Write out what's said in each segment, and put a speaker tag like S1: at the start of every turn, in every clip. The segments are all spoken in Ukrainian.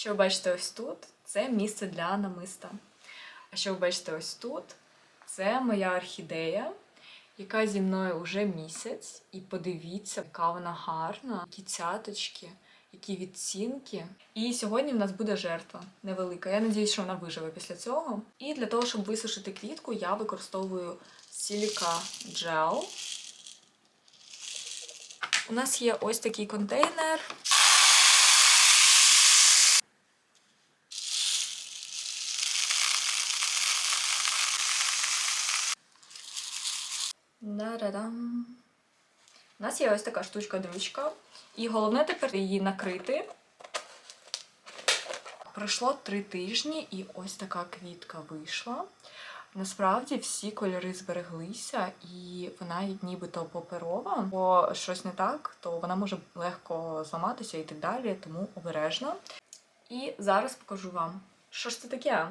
S1: Що ви бачите ось тут, це місце для намиста. А що ви бачите ось тут, це моя орхідея, яка зі мною вже місяць. І подивіться, яка вона гарна, які цяточки, які відцінки. І сьогодні в нас буде жертва невелика. Я надіюсь, що вона виживе після цього. І для того, щоб висушити квітку, я використовую сіліка джел. У нас є ось такий контейнер. Да-да-дам. У нас є ось така штучка-дрючка. І головне тепер її накрити. Пройшло три тижні, і ось така квітка вийшла. Насправді всі кольори збереглися, і вона нібито паперова, бо щось не так, то вона може легко зламатися і так далі, тому обережно. І зараз покажу вам, що ж це таке.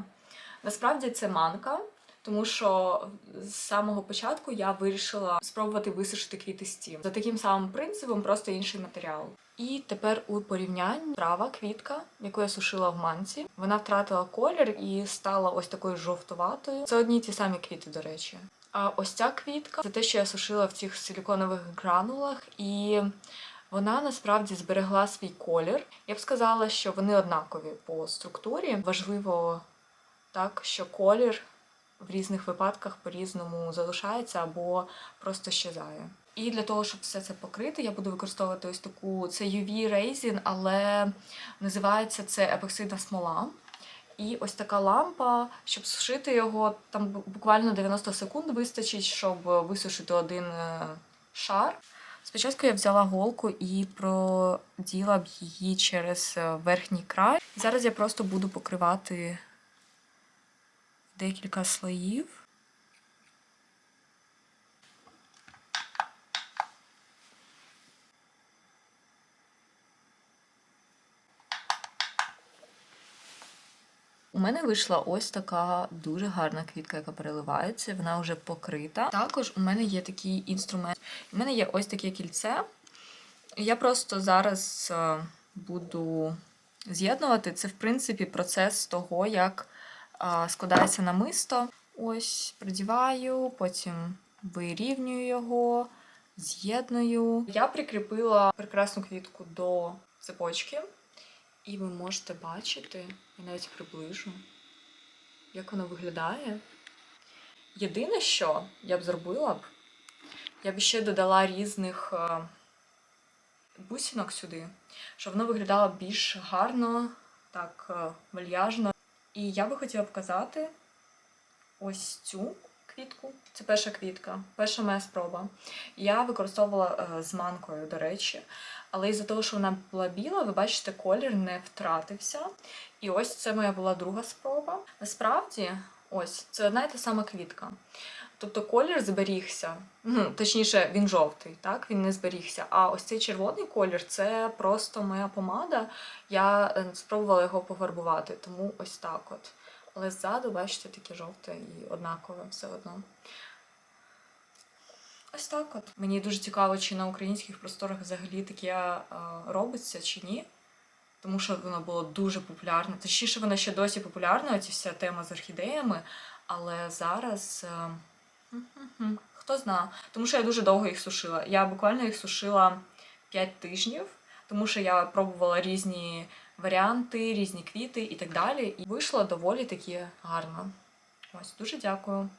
S1: Насправді це манка, тому що з самого початку я вирішила спробувати висушити квіти стім. За таким самим принципом, просто інший матеріал. І тепер у порівнянні права квітка, яку я сушила в манці, вона втратила колір і стала ось такою жовтуватою. Це одні ті самі квіти, до речі. А ось ця квітка це те, що я сушила в цих силіконових гранулах, і вона насправді зберегла свій колір. Я б сказала, що вони однакові по структурі. Важливо так, що колір в різних випадках по-різному залишається або просто щезає. І для того, щоб все це покрити, я буду використовувати ось таку це UV Resin, але називається це епоксидна смола. І ось така лампа, щоб сушити його, там буквально 90 секунд вистачить, щоб висушити один е, шар. Спочатку я взяла голку і проділа б її через е, верхній край. Зараз я просто буду покривати декілька слоїв. У мене вийшла ось така дуже гарна квітка, яка переливається. Вона вже покрита. Також у мене є такий інструмент. У мене є ось таке кільце. Я просто зараз е, буду з'єднувати. Це, в принципі, процес того, як складається намисто. Ось продіваю, потім вирівнюю його, з'єдную. Я прикріпила прекрасну квітку до цепочки. І ви можете бачити, я навіть приближу, як воно виглядає. Єдине, що я б зробила б, я б ще додала різних е, бусинок сюди, щоб воно виглядало більш гарно, так е, вальяжно. І я би хотіла показати ось цю квітку. Це перша квітка, перша моя спроба. Я використовувала е, з манкою, до речі. Але із-за того, що вона була біла, ви бачите, колір не втратився. І ось це моя була друга спроба. Насправді, ось це одна і та сама квітка. Тобто колір зберігся. Ну, точніше, він жовтий, так? Він не зберігся. А ось цей червоний колір це просто моя помада. Я е, спробувала його пофарбувати, тому ось так от. Але ззаду, бачите, таке жовте і однакове все одно. Ось так от. Мені дуже цікаво, чи на українських просторах взагалі таке е, робиться, чи ні. Тому що воно було дуже популярне. Точніше, вона ще досі популярна, оці вся тема з орхідеями. Але зараз. е, Хто зна. Тому що я дуже довго їх сушила. Я буквально їх сушила 5 тижнів, тому що я пробувала різні варіанти, різні квіти і так далі. І вийшло доволі таки гарно. Ось, дуже дякую.